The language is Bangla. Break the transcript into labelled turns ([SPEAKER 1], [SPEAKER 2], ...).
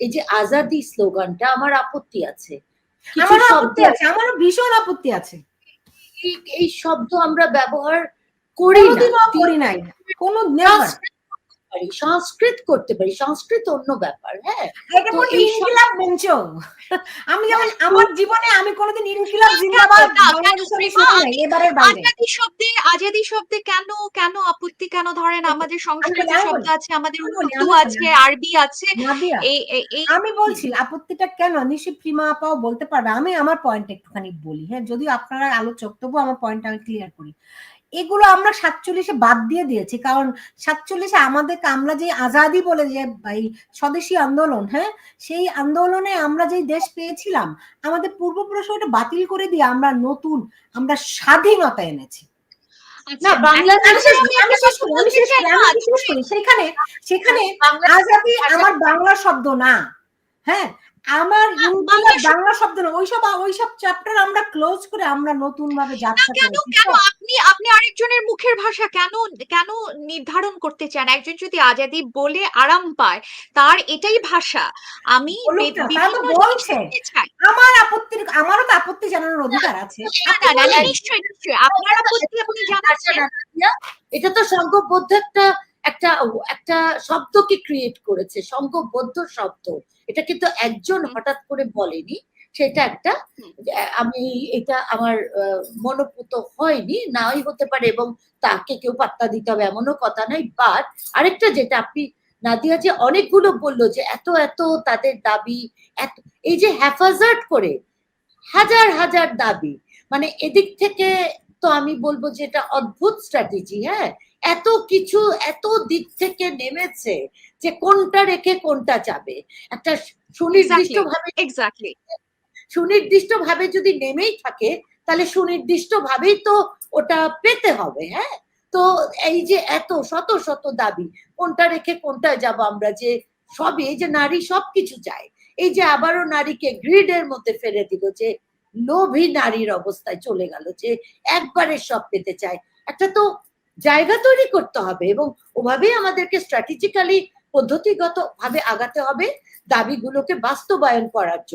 [SPEAKER 1] এই যে আজাদি স্লোগানটা আমার আপত্তি আছে। আমার
[SPEAKER 2] আপত্তি আছে আমারও ভীষণ আপত্তি আছে।
[SPEAKER 1] এই- এই শব্দ আমরা ব্যবহার করি না।
[SPEAKER 2] করি নাই। কোনো
[SPEAKER 1] পারি সংস্কৃত করতে পারি সংস্কৃত অন্য ব্যাপার হ্যাঁ?
[SPEAKER 2] ইনকিলাব বেঞ্চো আমি যেমন আমার জীবনে আমি কোনোদিন ইনকিলাব জিন্দাবাদ
[SPEAKER 3] আজাদি শব্দে আজাদি শব্দে কেন কেন আপত্তি কেন ধরেন? আমাদের সংস্কৃত শব্দ আছে আমাদের উর্দু আছে আরবি আছে
[SPEAKER 2] আমি বলছি আপত্তিটা কেন? নিশ্চয়ই প্রিমা আপাও বলতে পারবে। আমি আমার পয়েন্ট একটুখানি বলি হ্যাঁ যদিও আপনারা আলোচক তবু আমার পয়েন্ট আমি ক্লিয়ার করি। এগুলো আমরা সাতচল্লিশে বাদ দিয়ে দিয়েছি কারণ সাতচল্লিশে আমাদের আমরা যে আজাদি বলে যে এই স্বদেশী আন্দোলন হ্যাঁ সেই আন্দোলনে আমরা যে দেশ পেয়েছিলাম আমাদের পূর্বপুরুষ ওটা বাতিল করে দিয়ে আমরা নতুন আমরা স্বাধীনতা এনেছি
[SPEAKER 3] আচ্ছা।
[SPEAKER 2] সেখানে সেখানে আজাদি আমার বাংলা শব্দ না হ্যাঁ আমার বাংলা শব্দ না ওইসব ওইসব চ্যাপ্টার আমরা ক্লোজ করে আমরা নতুন ভাবে যাত্রা
[SPEAKER 3] কেন কেন? আপনি আপনি আরেকজনের মুখের ভাষা কেন কেন নির্ধারণ করতে চান? একজন যদি আজাদি বলে আরাম পায় তার এটাই ভাষা। আমি।
[SPEAKER 2] আমার আপত্তির আমারও তো আপত্তি জানানোর অধিকার আছে।
[SPEAKER 3] নিশ্চয়ই নিশ্চয়ই। আপনার আপত্তি আপনি জানাচ্ছেন।
[SPEAKER 1] এটা তো সংঘবদ্ধ একটা একটা একটা শব্দকে ক্রিয়েট করেছে সংঘবদ্ধ শব্দ। এটা কিন্তু একজন হঠাৎ করে বলেনি সেটা একটা আমি এটা আমার মনোপুত হয়নি নাই হতে পারে এবং তাকে কেউ পাত্তা দিতে হবে এমনও কথা নয় বাট আরেকটা যেটা আপনি নাদিয়া যে অনেকগুলো বলল যে এত এত তাদের দাবি এত এই যে হ্যাফাজার্ড করে হাজার হাজার দাবি মানে এদিক থেকে তো আমি বলব যে এটা অদ্ভুত স্ট্র্যাটেজি হ্যাঁ? এত কিছু এত দিক থেকে নেমেছে যে কোনটা রেখে কোনটা যাবে। একটা সুনির্দিষ্ট ভাবে
[SPEAKER 3] এক্স্যাক্টলি
[SPEAKER 1] সুনির্দিষ্ট ভাবে যদি নেমেই থাকে তাহলে সুনির্দিষ্ট ভাবেই তো ওটা পেতে হবে হ্যাঁ? তো এই যে এত শত শত দাবি কোনটা রেখে কোনটা যাব আমরা যে সবই যে নারী সবকিছু চায়। এই যে আবারও নারীকে গ্রিডের মধ্যে ফেলে দিল যে লোভী নারীর অবস্থায় চলে গেল যে একবারে সব পেতে চায়। একটা তো জায়গা তৈরি করতে হবে এবং ওভাবেই আমাদেরকে স্ট্র্যাটেজিক্যালি পদ্ধতিগত ভাবে আগাতে হবে দাবিগুলোকে বাস্তবায়ন করার জন্য।